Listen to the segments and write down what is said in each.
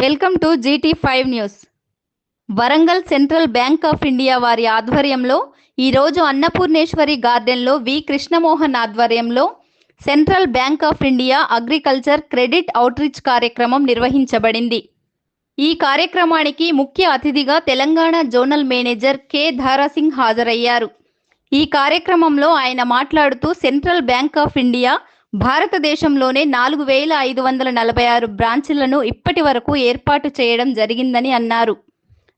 Welcome to G T five news. Warangal Central Bank of India వారి ఆధ్వర్యంలో ఈరోజు అన్నపూర్ణేశ్వరి గార్డెన్లో వి. కృష్ణమోహన్ ఆధ్వర్యంలో Central Bank of India agriculture credit outreach కార్యక్రమం నిర్వహించబడింది. ఈ కార్యక్రమానికి ముఖ్య అతిథిగా Telangana zonal manager K. Dhara Singh హాజరయ్యారు. ఈ కార్యక్రమంలో ఆయన మాట్లాడుతూ సెంట్రల్ బ్యాంక్ ఆఫ్ ఇండియా భారతదేశంలోనే నాలుగు వేల ఐదు వందల నలభై ఆరు బ్రాంచీలను ఇప్పటి వరకు ఏర్పాటు చేయడం జరిగిందని అన్నారు.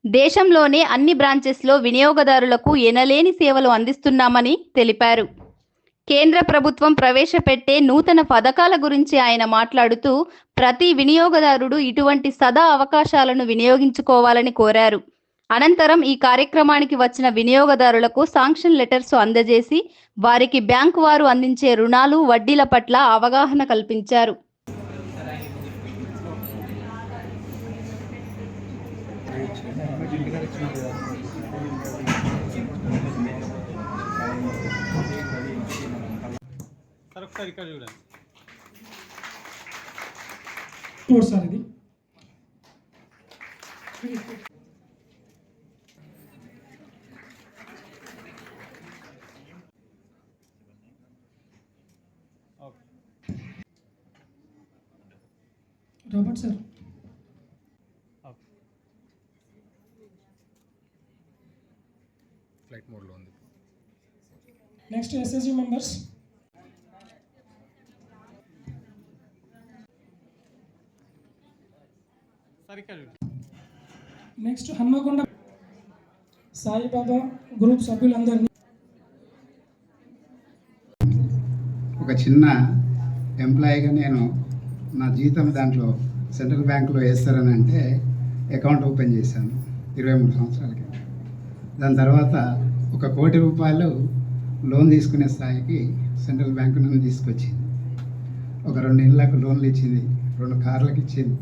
దేశంలోనే అన్ని బ్రాంచెస్లో వినియోగదారులకు ఎనలేని సేవలు అందిస్తున్నామని తెలిపారు. కేంద్ర ప్రభుత్వం ప్రవేశపెట్టే నూతన పథకాల గురించి ఆయన మాట్లాడుతూ ప్రతి వినియోగదారుడు ఇటువంటి సదా అవకాశాలను వినియోగించుకోవాలని కోరారు. అనంతరం ఈ కార్యక్రమానికి వచ్చిన వినియోగదారులకు శాంక్షన్ లెటర్స్ అందజేసి వారికి బ్యాంకు వారు అందించే రుణాలు వడ్డీల పట్ల అవగాహన కల్పించారు. సార్ ఇది. Robert sir. ఫ్లైట్ మోడ్లో ఉంది. Next S S G members next Hanamkonda Saibaba group సభ్యులందరినీ. ఒక చిన్న ఎంప్లాయీగా నేను నా జీతం దాంట్లో సెంట్రల్ బ్యాంకులో వేస్తారని అంటే అకౌంట్ ఓపెన్ చేశాను ఇరవై మూడు సంవత్సరాలకి. దాని తర్వాత ఒక కోటి రూపాయలు లోన్ తీసుకునే స్థాయికి సెంట్రల్ బ్యాంకు నుండి తీసుకొచ్చింది. ఒక రెండు ఇళ్ళకు లోన్లు ఇచ్చింది రెండు కార్లకు ఇచ్చింది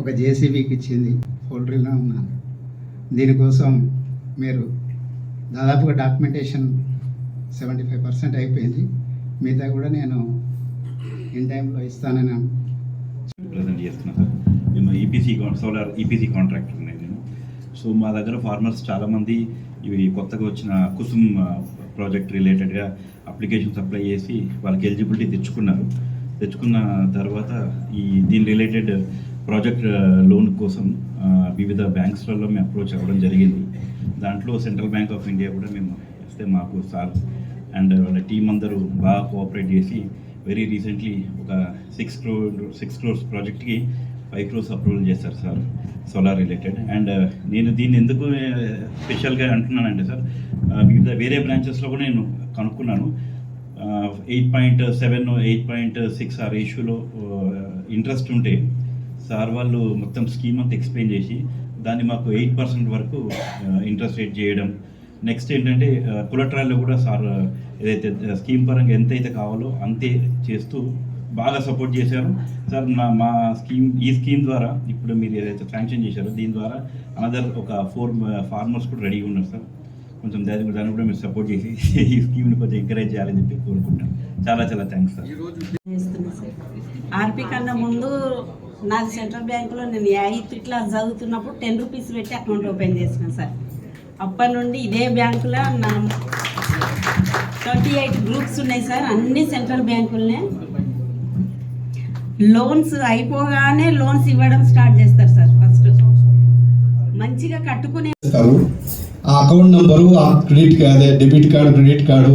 ఒక జేసీబీకి ఇచ్చింది పోల్ట్రీలో ఉన్నాను. దీనికోసం మీరు దాదాపుగా డాక్యుమెంటేషన్ సెవెంటీ ఫైవ్ పర్సెంట్ అయిపోయింది. మిగతా కూడా నేను ఇన్ టైంలో ఇస్తానని ప్రజెంట్ చేస్తున్నా సార్ మేము E P C solar E P C contractor నేను. సో మా దగ్గర ఫార్మర్స్ చాలామంది ఇవి కొత్తగా వచ్చిన కుసుమ్ ప్రాజెక్ట్ రిలేటెడ్గా అప్లికేషన్స్ అప్లై చేసి వాళ్ళకి ఎలిజిబిలిటీ తెచ్చుకున్నారు. తెచ్చుకున్న తర్వాత ఈ దీని రిలేటెడ్ ప్రాజెక్ట్ లోన్ కోసం వివిధ బ్యాంక్స్లలో మేము అప్రోచ్ అవ్వడం జరిగింది. దాంట్లో సెంట్రల్ బ్యాంక్ ఆఫ్ ఇండియా కూడా మేము ఇస్తే మాకు సార్ అండ్ వాళ్ళ టీం అందరూ బాగా కోఆపరేట్ చేసి వెరీ రీసెంట్లీ ఒక సిక్స్ క్రోర్ సిక్స్ క్రోర్స్ ప్రాజెక్ట్కి ఫైవ్ క్రోర్స్ అప్రూవల్ చేశారు సార్ సోలార్ రిలేటెడ్ అండ్ నేను దీన్ని ఎందుకు uh, స్పెషల్గా అంటున్నానంటే సార్ uh, వివిధ వేరే బ్రాంచెస్లో కూడా నేను కనుక్కున్నాను. Eight point seven eight point six ఆ రేషియోలో ఇంట్రెస్ట్ uh, ఉంటే సార్ వాళ్ళు మొత్తం స్కీమ్ అంతా ఎక్స్ప్లెయిన్ చేసి దాన్ని మాకు ఎయిట్ పర్సెంట్ వరకు ఇంట్రెస్ట్ రేట్ చేయడం నెక్స్ట్ ఏంటంటే కులట్రాల్లో కూడా సార్ ఏదైతే స్కీమ్ పరంగా ఎంతైతే కావాలో అంతే చేస్తూ బాగా సపోర్ట్ చేశారు. సార్ నా మా స్కీమ్ ఈ స్కీమ్ ద్వారా ఇప్పుడు మీరు ఏదైతే శాంక్షన్ చేశారో దీని ద్వారా అనదర్ ఒక ఫోర్ ఫార్మర్స్ కూడా రెడీగా ఉన్నారు సార్. కొంచెం దాని దాన్ని కూడా మీరు సపోర్ట్ చేసి ఈ స్కీమ్ని కొంచెం ఎంకరేజ్ చేయాలని చెప్పి కోరుకుంటాం చాలా చాలా థ్యాంక్స్ సార్. ఆర్పీ కన్నా ముందు నాది సెంట్రల్ బ్యాంకులో నేను ఎయిత్ ఇట్లా చదువుతున్నప్పుడు టెన్ రూపీస్ పెట్టి అకౌంట్ ఓపెన్ చేసిన సార్. అప్పటి నుండి ఇదే బ్యాంకులో నా ట్వంటీ ఎయిట్ గ్రూప్స్ ఉన్నాయి సార్ అన్ని సెంట్రల్ బ్యాంకులనే. లోన్స్ అయిపోగానే లోన్స్ ఇవ్వడం స్టార్ట్ చేస్తారు సార్ ఫస్ట్. మంచిగా కట్టుకునే ఇస్తారు ఆ అకౌంట్ నెంబరు ఆ క్రెడిట్ అదే debit card credit card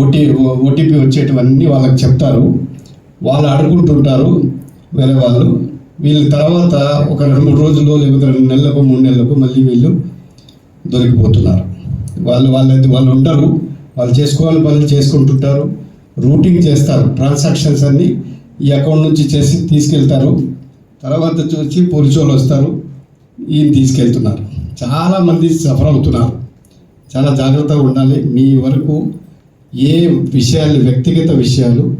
O T O T P వచ్చేటివన్నీ వాళ్ళకి చెప్తారు. వాళ్ళు అడుగుంటుంటారు వేరే వాళ్ళు. వీళ్ళ తర్వాత ఒక రెండు మూడు రోజులు లేకపోతే రెండు నెలలకు మూడు నెలలకు మళ్ళీ వీళ్ళు దొరికిపోతున్నారు. వాళ్ళు వాళ్ళైతే వాళ్ళు ఉంటారు. వాళ్ళు చేసుకోవాలి వాళ్ళు చేసుకుంటుంటారు. రూటింగ్ చేస్తారు. ట్రాన్సాక్షన్స్ అన్నీ ఈ అకౌంట్ నుంచి చేసి తీసుకెళ్తారు. తర్వాత చూసి పోలీసు వాళ్ళు వస్తారు. ఈయన తీసుకెళ్తున్నారు. చాలామంది సఫర్ అవుతున్నారు. చాలా జాగ్రత్తగా ఉండాలి. మీ వరకు ఏ విషయాలు వ్యక్తిగత విషయాలు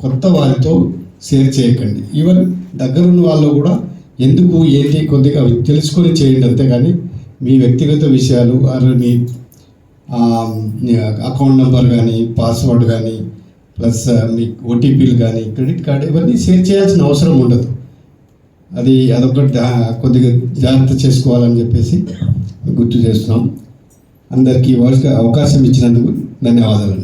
కొత్త వారితో షేర్ చేయకండి. ఈవెన్ దగ్గరున్న వాళ్ళు కూడా ఎందుకు ఏంటి కొద్దిగా తెలుసుకొని చేయండి అంతేగాని మీ వ్యక్తిగత విషయాలు ఆర్ మీ అకౌంట్ నెంబర్ కానీ పాస్వర్డ్ కానీ ప్లస్ మీ ఓటీపీలు కానీ క్రెడిట్ కార్డు ఇవన్నీ షేర్ చేయాల్సిన అవసరం ఉండదు. అది అదొకటి కొద్దిగా జాగ్రత్త చేసుకోవాలని చెప్పేసి గుర్తు చేస్తున్నాం. అందరికీ అవకాశం ఇచ్చినందుకు ధన్యవాదాలు